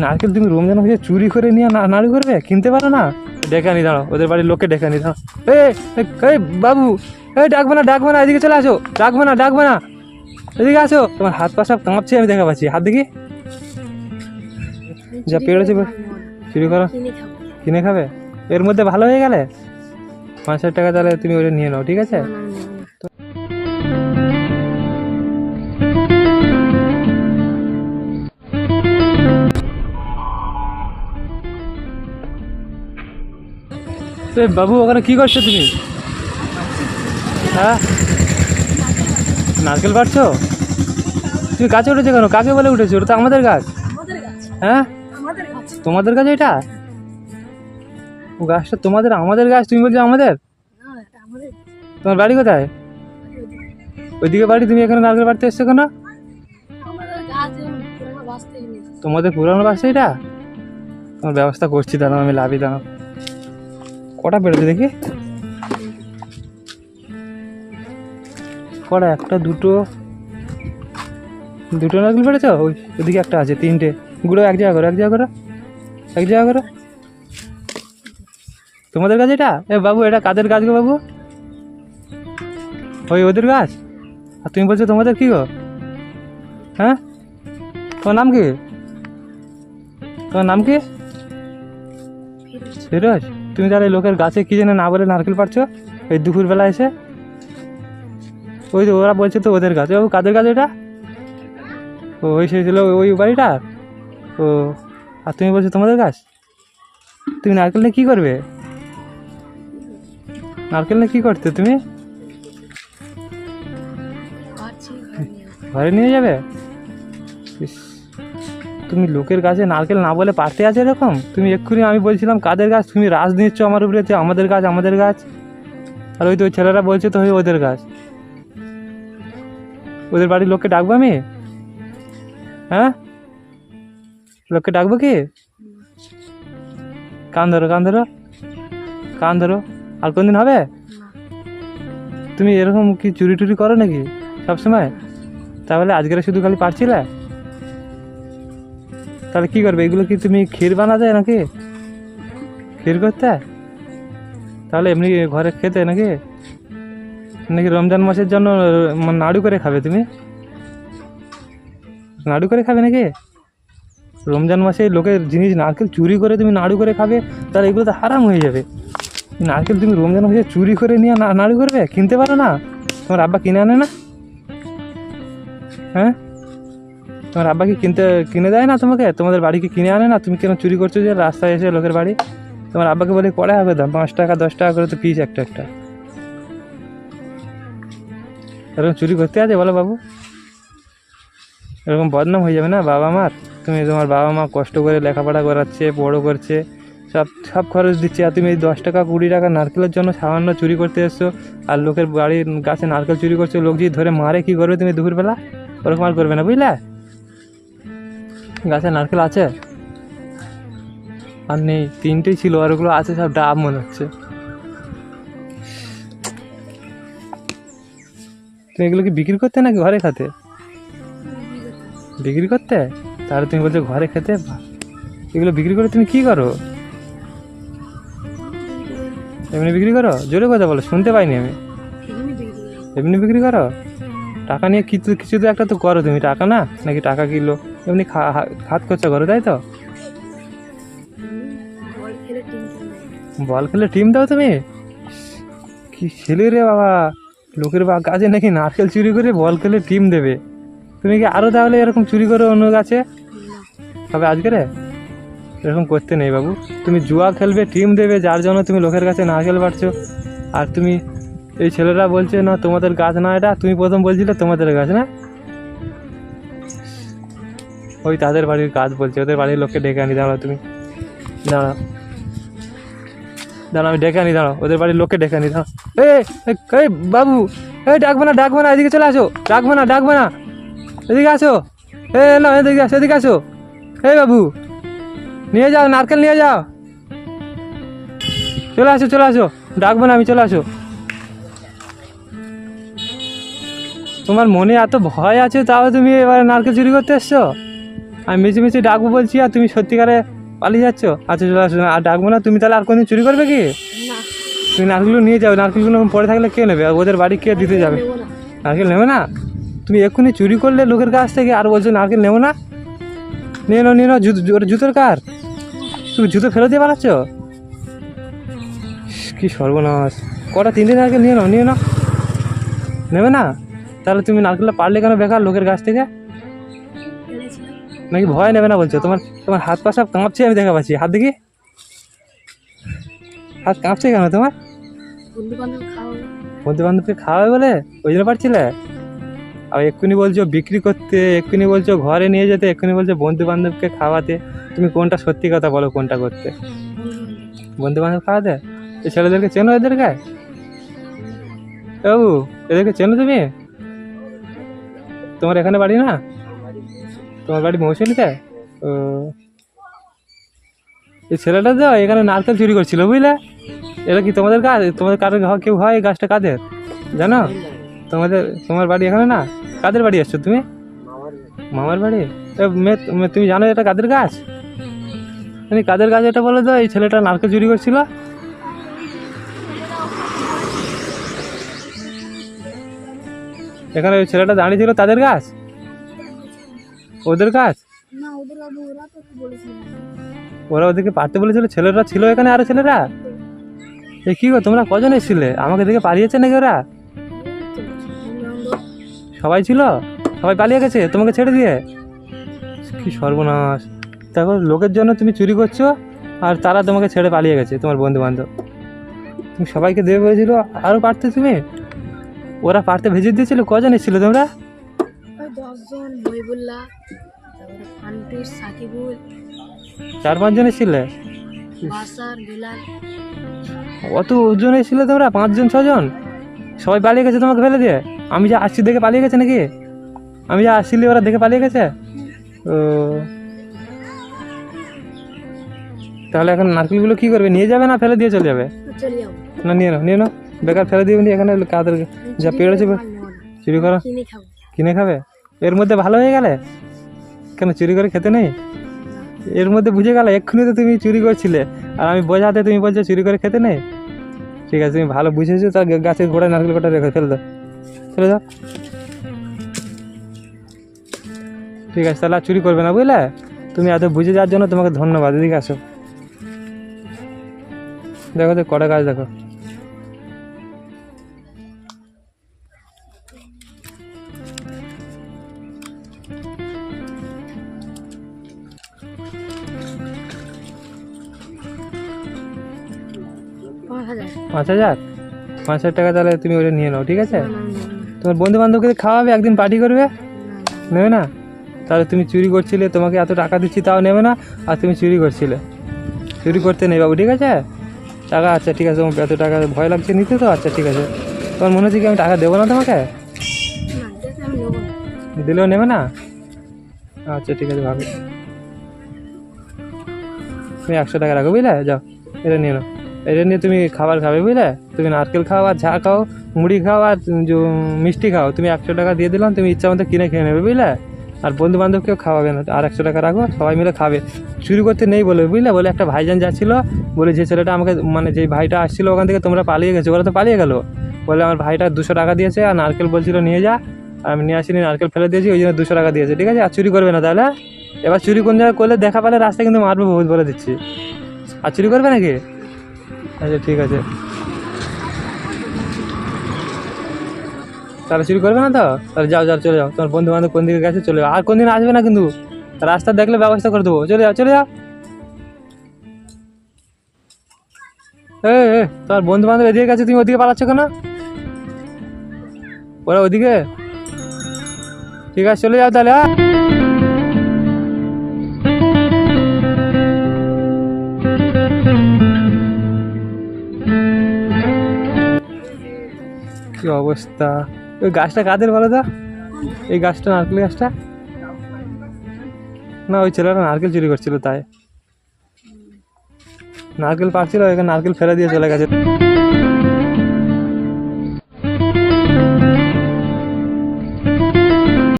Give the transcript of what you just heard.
নারকেল তুমি রমজান হয়ে চুরি করে নিয়ে না- নাড়ু করবে? কিনতে পারো না? ডেকে আনি দাঁড়াও ওদের বাড়ির লোককে ডেকে আনি দাঁড়াও। এই বাবু এই ডাকবো না ডাকবো না এদিকে চলে আসো ডাকবো না ডাকবো না। এদিকে আসো তোমার হাত পা সব কাঁপছে আমি দেখা পাচ্ছি। হাত দেখি? যা পেড়েছে পে- চুরি করো। কিনে কিনে খাবে? এর মধ্যে ভালো হয়ে গেলে? পাঁচ হাজার টাকা তাহলে তুমি ওটা নিয়ে নাও ঠিক আছে? তো বাবু ওখানে কি করছ তুমি? হ্যাঁ? নারকেল পাড়ছো? তুমি গাছে উঠেছো কেন? কাকে বলে উঠেছো? ওটা তো আমাদের গাছ। হ্যাঁ? তোমাদের গাছ এটা? ও গাছটা তোমাদের আমাদের গাছ? তুমি বলছো আমাদের? তোমার বাড়ি কোথায়? ওইদিকে বাড়ি তুমি এখানে নারকেল পাড়তে এসছো কেন? তোমাদের পুরানো বাসা এটা? তোমার ব্যবস্থা করছি দাঁড়াও আমি লাভই দাঁড়াও। কটা বেরোবে দেখি? কটা? একটা, দুটো। দুটো নারকেল বেড়েছো ওই, ওদিকে একটা আছে, তিনটে। গুলো এক জায়গা করো, এক জায়গা করো। এক জায়গা করো। তোমাদের গাছ এটা? এ বাবু, এটা কাদের গাছ গো বাবু? ওই ওদের গাছ? আর তুমি বলছো তোমাদের কি গো? হ্যাঁ? তোমার নাম কি? তোমার নাম কি? ফিরোজ। তুমি তাহলে লোকের গাছে কি যেন না বলে নারকেল পাড়ছো এই দুপুরবেলা এসে? ওই তো ওরা বলছে তো ওদের গাছ। ও কাদের গাছ এটা? ও ওই সে ছিল ওই বাড়িটা? ও আর তুমি বলছো তোমাদের গাছ? তুমি নারকেল নিয়ে কী করবে? নারকেল নিয়ে কী করতে তুমি? ঘরে নিয়ে ঘরে নিয়ে যাবে? ইস, তুমি লোকের গাছে নারকেল না বলে পারতে আছে এরকম? তুমি এক্ষুনি আমি বলছিলাম, কাদের গাছ? তুমি রাজ নিচ্ছ আমার উপরে, যে আমাদের গাছ আমাদের গাছ। আর ওই তো ওই ছেলেরা বলছে তো ওই ওদের গাছ। ওদের বাড়ির লোককে ডাকবো আমি? হ্যাঁ? লোককে ডাকবো কি? কান ধরো কান ধরো। কান ধরো। আর কোনদিন হবে? তুমি এরকম কি চুরি টুরি করো নাকি সবসময়? তাহলে আজকের শুধু খালি পারছিলে? তাহলে কি করবে? এগুলো কি তুমি ক্ষীর বানাতে নাকি? ক্ষীর করতে? তাহলে এমনি ঘরে খেতে নাকি? নাকি রমজান মাসের জন্য নাড়ু করে খাবে তুমি? নাড়ু করে খাবে নাকি? রমজান মাসে লোকের জিনিস নারকেল চুরি করে তুমি নাড়ু করে খাবে, তাহলে এগুলো তো হারাম হয়ে যাবে। নারকেল তুমি রমজান মাসে চুরি করে নিয়ে নাড়ু করবে? কিনতে পারো না? তোমার আব্বা কিনে আনে না? হ্যাঁ? তোমার আব্বা কি কিনতে কিনে দেয় না তোমাকে? তোমাদের বাড়ি কি কিনে আনে না? তুমি কেন চুরি করছ যে রাস্তায় এসে লোকের বাড়ি? তোমার আব্বাকে বলে পড়ে হবে দাম পাঁচ টাকা, দশ টাকা করে তো পিস একটা একটা। এরকম চুরি করতে আছে বলো বাবু। এরকম বদনাম হয়ে যাবে না বাবা মার? তুমি তোমার বাবা মা কষ্ট করে লেখাপড়া করাচ্ছে বড় করছে, সব সব খরচ দিচ্ছে, আর তুমি এই দশ টাকা, কুড়ি টাকা নারকেলের জন্য সামান্য চুরি করতে এসছো, আর লোকের বাড়ির গাছে নারকেল চুরি করছ, লোক যদি ধরে মারে, কি করবে তুমি দুপুরবেলা? ওরকম আর করবে না, বুঝলে? গাছে নারকেল আছে? আর নেই, তিনটেই ছিল, আর ওগুলো আছে, সব ডাব মনে হচ্ছে। তুমি এগুলো কি বিক্রি করতে নাকি ঘরে খেতে? বিক্রি করতে? তাহলে তুমি বলছো ঘরে খেতে? এগুলো বিক্রি করে তুমি কি করো? এমনি বিক্রি করো? জোরে কথা বলো, শুনতে পাইনি আমি। এমনি বিক্রি করো? টাকা নিয়ে কিছু কিছু তো একটা তো করো তুমি, টাকা না? নাকি টাকা কিলো এমনি হাত খরচা করো তাই তো? বল খেলে টিম খেলে খেলে দাও তুমি। কি ছেলে রে বাবা? লোকের বা গাছে নাকি নারকেল চুরি করে বল খেলে টিম দেবে। তুমি কি আরও তাহলে এরকম চুরি করো অন্য গাছে? তবে আজকে রে, এরকম করতে নেই বাবু। তুমি জুয়া খেলবে, টিম দেবে, যার জন্য তুমি লোকের কাছে নারকেল পারছ আর তুমি, এই ছেলেরা বলছে, না, তোমাদের গাছ না এটা। তুমি প্রথম বলছিলে তোমাদের গাছ, না? ওই তাদের বাড়ির কাজ বলছে, ওদের বাড়ির লোককে ডেকে আনি, দাঁড়াও তুমি। দাঁড়াও। দাঁড়াও, আমি ডেকে আনি, দাঁড়াও। ওদের বাড়ির লোককে ডেকে আনি, দাঁড়াও। এই বাবু, এই, ডাকবো না ডাকবো না, এদিকে চলে আসো। ডাকবো না ডাকবো না। এদিকে আসো। এই এলো, এদিকে আসো এদিকে আসো। এই, বাবু, নিয়ে যাও, নারকেল নিয়ে যাও। চলে আসো চলে আসো। ডাকবো না, আমি চলে আসো। তোমার মনে এত ভয় আছে, তাও তুমি এবার নারকেল চুরি করতে এসছো? আমি মিছি মিছি ডাকবো বলছি আর তুমি সত্যিকারে পালিয়ে যাচ্ছ? আচ্ছা চলে আসো আর ডাকবো না তুমি তাহলে আর কোনদিন চুরি করবে কি? তুমি নারকেলগুলো নিয়ে যাবে নারকেলগুলো পরে থাকলে কে নেবে? আর ওদের বাড়ি কে দিতে যাবে? নারকেল নেবে না? তুমি এক্ষুনি চুরি করলে লোকের কাছ থেকে আর বলছো নারকেল নেব না? নিয়ে নাও নিয়ে নাও জুতো ওটা জুতোর কার? তুমি জুতো ফেরত দিয়ে পালাচ্ছ? কি সর্বনাশ। কটা তিন দিন নারকেল নিয়ে নাও নিয়ে নাও। নেবে না? তাহলে তুমি নারকেলটা পারলে কেন বেকার লোকের কাছ থেকে? নাকি ভয় নেবে না বলছো? তোমার তোমার হাত পা সব কাঁপছে আমি দেখা পাচ্ছি। হাত দেখি। হাত কাঁপছে কেন তোমার? বন্ধু বান্ধবকে খাওয়াবে বলে? ওই জন্য পারছিলে? আর এক্ষুনি বলছো বিক্রি করতে এক্ষুনি বলছো ঘরে নিয়ে যেতে এক্ষুনি বলছো বন্ধু বান্ধবকে খাওয়াতে। তুমি কোনটা সত্যি কথা বলো কোনটা করতে? বন্ধু বন্ধু বান্ধব খাওয়াতে? এই ছেলেদেরকে চেনো এদেরকে বাবু এদেরকে চেনো তুমি? তোমার এখানে বাড়ি না? তোমার বাড়ি মৌসুমিতে ও। এই ছেলেটা তো এখানে নারকেল চুরি করছিল, বুঝলে? এটা কি তোমাদের কাজ তোমাদের ঘর কেউ হয় এই গাছটা কাদের? জানো? তোমাদের তোমার বাড়ি এখানে না? কাদের বাড়ি আসছো তুমি? মামার বাড়ি। তুমি জানো এটা কাদের গাছ? তুমি কাদের গাছ এটা বলে তো, এই ছেলেটা নারকেল চুরি করছিল? এখানে ওই ছেলেটা দাঁড়িয়ে ছিল তাদের গাছ? ওদের না ওদের ওরা তো বলেছিল? ওরা ওদেরকে পারতে বলেছিল? ছেলেরা ছিল এখানে আরও ছেলেরা? এ কি গো তোমরা কজন এসেছিলে? আমাকে দেখে পালিয়েছে নাকি ওরা? সবাই ছিল? সবাই পালিয়ে গেছে? তোমাকে ছেড়ে দিয়ে? কি সর্বনাশ। তারপর লোকের জন্য তুমি চুরি করছ আর তারা তোমাকে ছেড়ে পালিয়ে গেছে তোমার বন্ধু বান্ধব তুমি সবাইকে দেবে বলেছিল আরও পারতে তুমি? ওরা পারতে ভেজে দিয়েছিল? কজন এসেছিল তোমরা? দশজন মহিবুল্লাহ তারপরে ফান্টুর সাকিবুল। চার পাঁচজন এসেছিলে বাসার বিলাল অত ওজন এসেছিলে তোমরা? পাঁচজন ছজন? সবাই পালিয়ে গেছে তোমাকে ফেলে দিয়ে? আমি যা আসছি দেখে পালিয়ে গেছে নাকি? আমি যা আসছিলি ওরা দেখে পালিয়ে গেছে? ও। তাহলে এখন নারকেলগুলো কি করবে? নিয়ে যাবে না ফেলে দিয়ে চলে যাবে? না নিয়ে নাও নিয়ে নাও। বেকার ফেলে দিয়ে নি এখানে কাদের যা পেড়েছে মাল চুরি করো? কিনে খাবে? এর মধ্যে ভালো হয়ে গেলে? কেন চুরি করে খেতে নেই? এর মধ্যে বুঝে গেলে, এক্ষুনি তো তুমি চুরি করছিলে, আর আমি বোঝাতে তুমি বলছো চুরি করে খেতে নেই? ঠিক আছে, তুমি ভালো বুঝেছ তা গাছের গোড়ায় নারকেল গোটা রেখে ফেলে দাও। ফেলে দাও। ঠিক আছে, তাহলে আর চুরি করবে না, বুঝলে? তুমি এত বুঝে যাওয়ার জন্য তোমাকে ধন্যবাদ, এদিকে আসো। দেখো তো কটা গাছ দেখো। পাঁচ হাজার। পাঁচ হাজার? টাকা তাহলে তুমি ওটা নিয়ে নাও ঠিক আছে? তোমার বন্ধু বান্ধবকে খাওয়াবে একদিন পার্টি করবে? নেবে না? তাহলে তুমি চুরি করছিলে তোমাকে এত টাকা দিচ্ছি তাও নেবে না আর তুমি চুরি করছিলে। চুরি করতে নেই বাবু ঠিক আছে? টাকা আচ্ছা ঠিক আছে এত টাকা ভয় লাগছে নিতে তো? আচ্ছা ঠিক আছে। তোমার মনে হচ্ছে কি আমি টাকা দেবো না তোমাকে। দিলেও নেবে না? আচ্ছা ঠিক আছে ভাবি তুমি একশো টাকা রাখো বুঝলে? যাও এটা নিয়ে নাও। এটা নিয়ে তুমি খাবার খাবে বুঝলে? তুমি নারকেল খাও আর চা খাও, মুড়ি খাও আর মিষ্টি খাও। তুমি একশো টাকা দিয়ে দিলাম, তুমি ইচ্ছা মতো কিনে খেয়ে নেবে বুঝলে? আর বন্ধু বান্ধবকেও খাওয়াবে না, আর একশো টাকা রাখো, সবাই মিলে খাবে। চুরি করতে নেই বলে, বুঝলে? বলে একটা ভাইজান যাচ্ছিল, বলে যে ছেলেটা আমাকে মানে যে ভাইটা আসছিল ওখান থেকে তোমরা পালিয়ে গেছো ওরা তো পালিয়ে গেলো। বলে আমার ভাইটা দুশো টাকা দিয়েছে আর নারকেল বলছিল নিয়ে যা। আমি নিয়ে আসিনি, নারকেল ফেলে দিয়েছি, ওই জন্য দুশো টাকা দিয়েছে, ঠিক আছে? আর চুরি করবে না তাহলে? এবার চুরি কোন জায়গায় করলে দেখা পেলে রাস্তায় কিন্তু মারবে বহুত বলে দিচ্ছি। আর চুরি করবে নাকি? আচ্ছা ঠিক আছে। তাহলে চুরি করবে না তো? তাহলে যাও যাও, চলে যাও। তোমার বন্ধু বান্ধব কোন দিকে গেছে, চলে যাও। আর কোনদিন আসবে না কিন্তু? রাস্তা দেখলে ব্যবস্থা করে দেবো। চলে যাও চলে যাও। এ তোমার বন্ধু বান্ধব এদিকে গেছে, তুমি ওদিকে পালাচ্ছ কেন? ওরা ওদিকে? ঠিক আছে, চলে যাও তাহলে হ্যাঁ? অবস্থা? ওই গাছটা কাদের বলো তো? এই গাছটা, নারকেল গাছটা? না, ওই ছেলেরা নারকেল চুরি করছিল তাই। নারকেল পাচ্ছিল এখানে নারকেল ফেলে দিয়ে চলে গেছে।